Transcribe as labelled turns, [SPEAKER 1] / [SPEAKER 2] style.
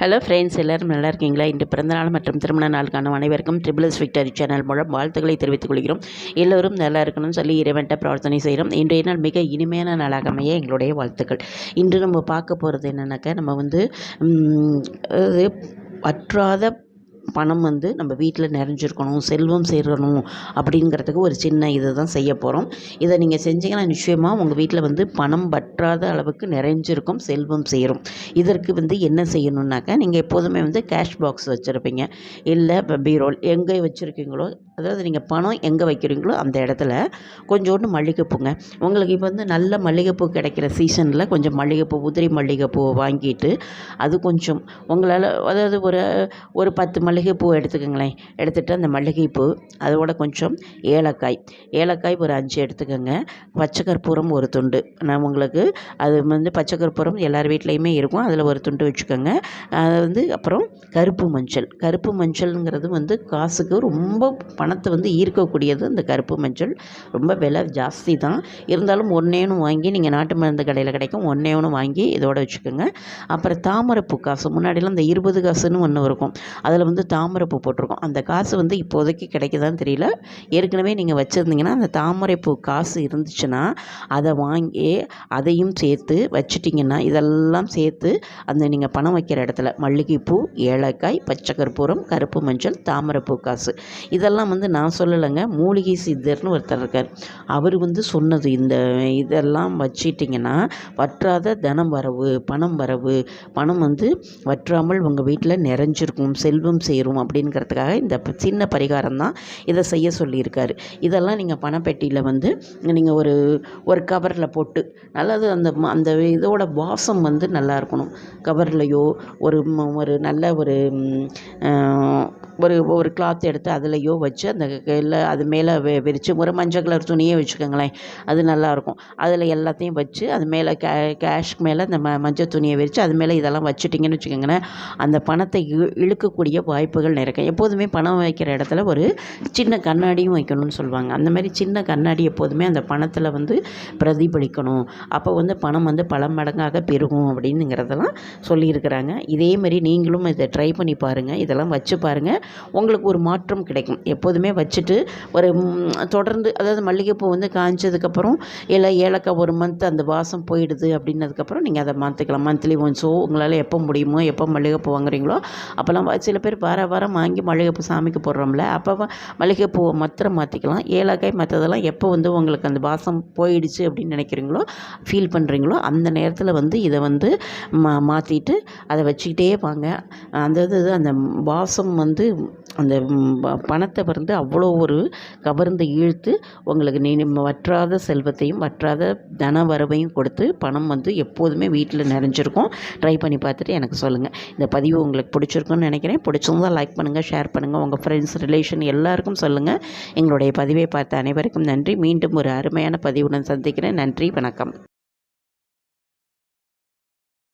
[SPEAKER 1] Hello friends எல்லோரும் நல்லா இருக்கீங்களா? இன்று பிறந்தநாள் மற்றும் திருமண நாளுக்கான அனைவருக்கும் ட்ரிபிள்ஸ் விக்டரி சேனல் மூலம் வாழ்த்துக்களை தெரிவித்துக் கொள்கிறோம். எல்லோரும் நல்லா இருக்கணும்னு சொல்லி இறைவன்ட்ட பிரார்த்தனை செய்கிறோம். இன்றைய நாள் மிக இனிமையான நாளாக அமைய எங்களுடைய வாழ்த்துக்கள். இன்று நம்ம பார்க்க போகிறது என்னென்னாக்கா நம்ம வந்து வற்றாத பணம் வந்து நம்ம வீட்டில் நிறைஞ்சிருக்கணும் செல்வம் சேரணும் அப்படிங்கிறதுக்கு ஒரு சின்ன இது தான் செய்ய போகிறோம் இதை நீங்கள் செஞ்சீங்கன்னா நிச்சயமாக உங்கள் வீட்டில் வந்து பணம் பற்றாத அளவுக்கு நிறைஞ்சிருக்கும் செல்வம் சேரும். இதற்கு வந்து என்ன செய்யணுன்னாக்கா நீங்கள் எப்போதுமே வந்து கேஷ் பாக்ஸ் வச்சுருப்பீங்க. இல்லை பீரோல் எங்கே வச்சுருக்கீங்களோ அதாவது நீங்கள் பணம் எங்கே வைக்கிறீங்களோ அந்த இடத்துல கொஞ்சோண்டு மல்லிகைப்பூங்க. உங்களுக்கு இப்போ வந்து நல்ல மல்லிகைப்பூ கிடைக்கிற சீசனில் கொஞ்சம் மல்லிகைப்பூ உதிரி மல்லிகைப்பூவை வாங்கிட்டு அது கொஞ்சம் உங்களால் அதாவது ஒரு ஒரு பத்து மல்லிகைப்பூ எடுத்துக்கோங்களேன். எடுத்துகிட்டு அந்த மல்லிகைப்பூ அதோட கொஞ்சம் ஏலக்காய். ஏலக்காய் ஒரு அஞ்சு எடுத்துக்கோங்க. பச்சை கற்பூரம் ஒரு துண்டு. நான் உங்களுக்கு அது வந்து பச்சை கற்பூரம் எல்லார் வீட்லேயுமே இருக்கும். அதில் ஒரு துண்டு வச்சுக்கோங்க. அது வந்து அப்புறம் கருப்பு மஞ்சள். கருப்பு மஞ்சள்ங்கிறது வந்து காசுக்கு ரொம்ப பணத்தை வந்து ஈர்க்கக்கூடியது அந்த கருப்பு மஞ்சள். ரொம்ப விலை ஜாஸ்தி தான். இருந்தாலும் ஒன்றேனும் வாங்கி நீங்கள் நாட்டு மருந்து கடையில் கிடைக்கும். ஒன்றே ஒன்று வாங்கி இதோட வச்சுக்கோங்க. அப்புறம் தாமரைப்பூ காசு. முன்னாடிலாம் இந்த இருபது காசுன்னு ஒன்று இருக்கும். அதில் வந்து தாமரைப்பூ போட்டிருக்கோம். அந்த காசு வந்து இப்போதைக்கு கிடைக்குதான்னு தெரியல. ஏற்கனவே நீங்கள் வச்சுருந்தீங்கன்னா அந்த தாமரைப்பூ காசு இருந்துச்சுன்னா அதை வாங்கி அதையும் சேர்த்து வச்சுட்டிங்கன்னா இதெல்லாம் சேர்த்து அந்த நீங்கள் பணம் வைக்கிற இடத்துல மல்லிகைப்பூ ஏலக்காய் பச்சை கற்பூரம் கருப்பு மஞ்சள் தாமரைப்பூ காசு. இதெல்லாம் வந்து வந்து நான் சொல்லலைங்க மூலிகை சித்தர்னு ஒருத்தர் இருக்கார். அவர் வந்து சொன்னது இந்த இதெல்லாம் வச்சிட்டிங்கன்னா வற்றாத தனம் வரவு பணம் வரவு பணம் வந்து வற்றாமல் உங்கள் வீட்டில் நிறைஞ்சிருக்கும் செல்வம் சேரும் அப்படிங்கிறதுக்காக இந்த சின்ன பரிகாரம் தான் இதை செய்ய சொல்லியிருக்காரு. இதெல்லாம் நீங்கள் பணப்பெட்டியில் வந்து நீங்கள் ஒரு ஒரு கவரில் போட்டு நல்லது அந்த அந்த இதோட வாசம் வந்து நல்லா இருக்கணும். கவர்லையோ ஒரு ஒரு நல்ல ஒரு ஒரு ஒரு கிளாத் எடுத்து அதுலேயோ வச்சு அந்த இல்லை அது மேலே வெ விரித்து ஒரு மஞ்சள் கலர் துணியே வச்சுக்கோங்களேன். அது நல்லாயிருக்கும் அதில் எல்லாத்தையும் வச்சு அது மேலே கே கேஷ்க்கு மேலே அந்த ம மஞ்சள் துணியை விரித்து அது மேலே இதெல்லாம் வச்சுட்டிங்கன்னு வச்சுக்கோங்களேன். அந்த பணத்தை இழு இழுக்கக்கூடிய வாய்ப்புகள் நிறைய எப்போதுமே பணம் வைக்கிற இடத்துல ஒரு சின்ன கண்ணாடியும் வைக்கணும்னு சொல்லுவாங்க. அந்த மாதிரி சின்ன கண்ணாடி எப்போதுமே அந்த பணத்தில் வந்து பிரதிபலிக்கணும். அப்போ வந்து பணம் வந்து பல மடங்காக பெருகும் அப்படின்னுங்கிறதெல்லாம் சொல்லியிருக்கிறாங்க. இதே மாதிரி நீங்களும் இதை ட்ரை பண்ணி பாருங்கள் இதெல்லாம் வச்சு பாருங்கள் உங்களுக்கு ஒரு மாற்றம் கிடைக்கும். எப்போதுமே வச்சுட்டு ஒரு தொடர்ந்து அதாவது மல்லிகைப்பூ வந்து காய்ஞ்சதுக்கப்புறம் இல்லை ஏலக்காய் ஒரு மந்த் அந்த வாசம் போயிடுது அப்படின்னதுக்கப்புறம் நீங்கள் அதை மாற்றிக்கலாம் மந்த்லி ஒன்ஸோ உங்களால் எப்போ முடியுமோ எப்போ மல்லிகைப்பூ வாங்குறீங்களோ அப்போல்லாம் சில பேர் வார வாரம் வாங்கி மல்லிகைப்பூ சாமிக்கு போடுறோம்ல அப்போ மல்லிகைப்பூவை மாத்திரம் மாற்றிக்கலாம் ஏலக்காய் மற்றதெல்லாம் எப்போ வந்து உங்களுக்கு அந்த வாசம் போயிடுச்சு அப்படின்னு நினைக்கிறீங்களோ ஃபீல் பண்ணுறீங்களோ அந்த நேரத்தில் வந்து இதை வந்து மா மாற்றிட்டு அதை வச்சுக்கிட்டே வாங்க. அந்த இது அந்த வாசம் வந்து அந்த பணத்தை வந்து அவ்வளோ ஒரு கவர்ந்து இழுத்து உங்களுக்கு நீ வற்றாத செல்வத்தையும் வற்றாத தன வரவையும் கொடுத்து பணம் வந்து எப்போதுமே வீட்டில் நிறைஞ்சிருக்கும். ட்ரை பண்ணி பார்த்துட்டு எனக்கு சொல்லுங்கள் இந்த பதிவு உங்களுக்கு பிடிச்சிருக்குன்னு நினைக்கிறேன். பிடிச்சிருந்தால் லைக் பண்ணுங்கள் ஷேர் பண்ணுங்கள் உங்கள் ஃப்ரெண்ட்ஸ் ரிலேஷன் எல்லாருக்கும் சொல்லுங்கள் எங்களுடைய பதிவை பார்த்த அனைவருக்கும் நன்றி. மீண்டும் ஒரு அருமையான பதிவுடன் சந்திக்கிறேன். நன்றி வணக்கம்.